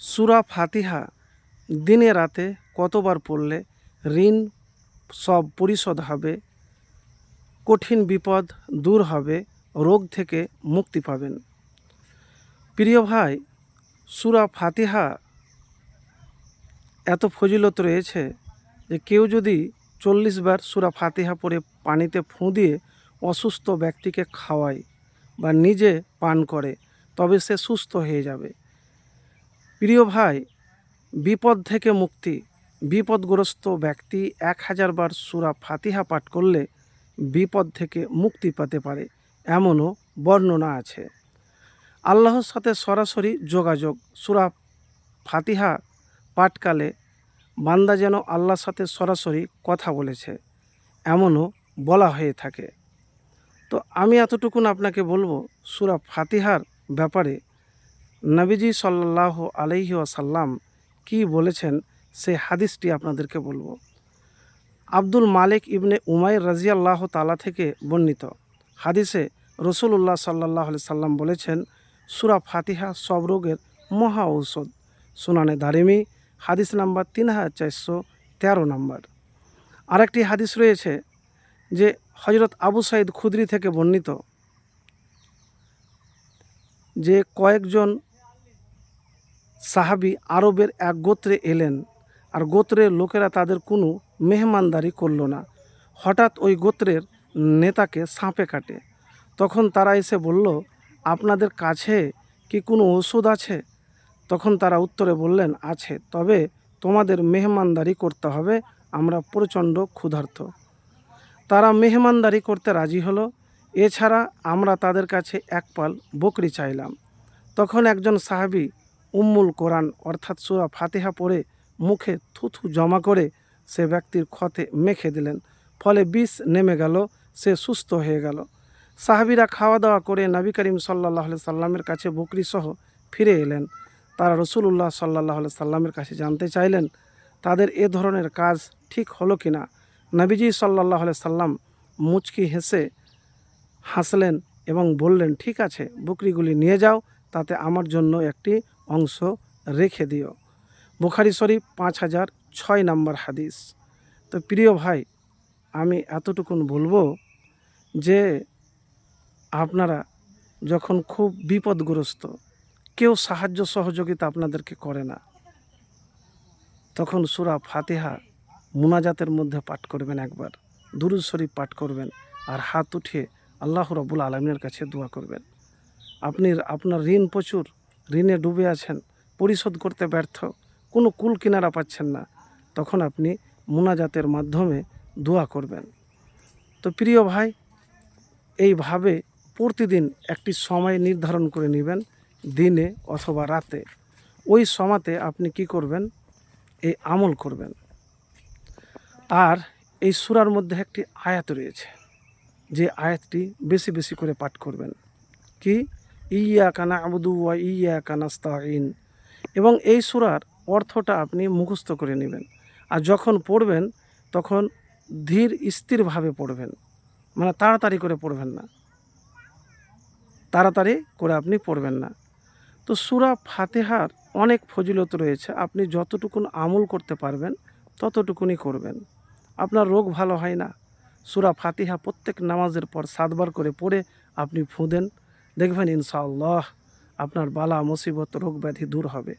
সুরা ফাতিহা দিনে রাতে কতবার পড়লে ঋণ সব পরিশোধ হবে, কঠিন বিপদ দূর হবে, রোগ থেকে মুক্তি পাবেন। প্রিয় ভাই, সুরা ফাতিহা এত ফজিলত রয়েছে যে কেউ যদি চল্লিশ বার সুরা ফাতিহা পরে পানিতে ফুঁ দিয়ে অসুস্থ ব্যক্তিকে খাওয়ায় বা নিজে পান করে, তবে সে সুস্থ হয়ে যাবে। প্রিয় ভাই, বিপদ থেকে মুক্তি। বিপদগ্রস্ত ব্যক্তি এক হাজার বার সুরা ফাতিহা পাঠ করলে বিপদ থেকে মুক্তি পেতে পারে, এমনও বর্ণনা আছে। আল্লাহর সাথে সরাসরি যোগাযোগ, সুরা ফাতিহা পাঠকালে বান্দা যেন আল্লাহর সাথে সরাসরি কথা বলেছে, এমনও বলা হয়ে থাকে। তো আমি এতটুকুন আপনাকে বলব, সুরা ফাতিহার ব্যাপারে নবীজি সাল্লাহ আলহি আসাল্লাম কি বলেছেন সেই হাদিসটি আপনাদেরকে বলব। আব্দুল মালিক ইবনে উমাইর রাজিয়াল্লাহ তালা থেকে বর্ণিত। হাদিসে রসুল্লাহ সাল্লাহ সাল্লাম বলেছেন, সুরা ফাতিহা সব রোগের মহা ঔষধ। সুনানে দারিমি, হাদিস নাম্বার তিন হাজার চারশো তেরো নম্বর। আরেকটি হাদিস রয়েছে যে হজরত আবু সাইদ খুদরি থেকে বর্ণিত যে কয়েকজন সাহাবি আরবের এক গোত্রে এলেন, আর গোত্রের লোকেরা তাদের কোনো মেহমানদারি করল না। হঠাৎ ওই গোত্রের নেতাকে সাঁপে কাটে। তখন তারা এসে বলল, আপনাদের কাছে কি কোনো ওষুধ আছে? তখন তারা উত্তরে বললেন, আছে, তবে তোমাদের মেহমানদারি করতে হবে, আমরা প্রচণ্ড ক্ষুধার্ত। তারা মেহমানদারি করতে রাজি হলো। এছাড়া আমরা তাদের কাছে এক পাল বকরি চাইলাম। তখন একজন সাহাবি উম্মুল কোরআন অর্থাৎ সুরা ফাতিহা পড়ে মুখে থুথু জমা করে সে ব্যক্তির ক্ষতে মেখে দিলেন। ফলে বিষ নেমে গেল, সে সুস্থ হয়ে গেল। সাহাবিরা খাওয়া দাওয়া করে নবী করিম সাল্লাহ সাল্লামের কাছে বকরি সহ ফিরে এলেন। তারা রসুল্লাহ সাল্লাহ সাল্লামের কাছে জানতে চাইলেন, তাদের এ ধরনের কাজ ঠিক হলো কি না নবীজি সাল্লাহ সাল্লাম মুচকি হেসে হাসলেন এবং বললেন, ঠিক আছে, বকরিগুলি নিয়ে যাও, তাতে আমার জন্য একটি অংশ রেখে দিও। বুখারি শরীফ পাঁচ হাজার ছয় নম্বর হাদিস। তো প্রিয় ভাই, আমি এতটুকুন বলব যে আপনারা যখন খুব বিপদগ্রস্ত, কেউ সাহায্য সহযোগিতা আপনাদেরকে করে না, তখন সুরা ফাতিহা মুনাজাতের মধ্যে পাঠ করবেন একবার, দুরুদ শরীফ পাঠ করবেন আর হাত উঠিয়ে আল্লাহ রবুল আলমিনের কাছে দোয়া করবেন। আপনি, আপনার ঋণ প্রচুর ঋণে ডুবে আছেন, পরিশোধ করতে ব্যর্থ, কোনো কুল কিনারা পাচ্ছেন না, তখন আপনি মুনাজাতের মাধ্যমে দোয়া করবেন। তো প্রিয় ভাই এইভাবে প্রতিদিন একটি সময় নির্ধারণ করে নেবেন, দিনে অথবা রাতে। ওই সময়তে আপনি কি করবেন? এই আমল করবেন। আর এই সুরার মধ্যে একটি আয়াত রয়েছে, যে আয়াতটি বেশি বেশি করে পাঠ করবেন। কি? ইয়া কানা আবুদু ওয়া ইয়া কানাস্তাইন এবং এই সুরার অর্থটা আপনি মুখস্থ করে নেবেন। আর যখন পড়বেন, তখন ধীর স্থিরভাবে পড়বেন। মানে তাড়াতাড়ি করে পড়বেন না। তাড়াতাড়ি করে আপনি পড়বেন না। তো সুরা ফাতেহার অনেক ফজিলত রয়েছে। আপনি যতটুকুন আমল করতে পারবেন ততটুকুনি করবেন। আপনার রোগ ভালো হয় না। সুরা ফাতিহা প্রত্যেক নামাজের পর সাতবার করে পড়ে আপনি ফুঁদেন। দেখবেন ইনশাআল্লাহ আপনার বালা, মুসিবত, রোগ ব্যাধি দূর হবে।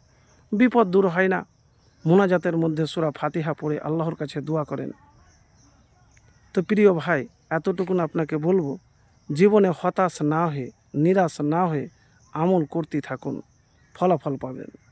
বিপদ দূর হয় না। মোনাজাতের মধ্যে সুরা ফাতিহা পড়ে আল্লাহর কাছে দোয়া করেন। তো প্রিয় ভাই, এতটুকু আপনাকে বলব, জীবনে হতাশ না হয়ে, নিরাশ না হয়ে আমল করতে থাকুন, ফলাফল পাবেন।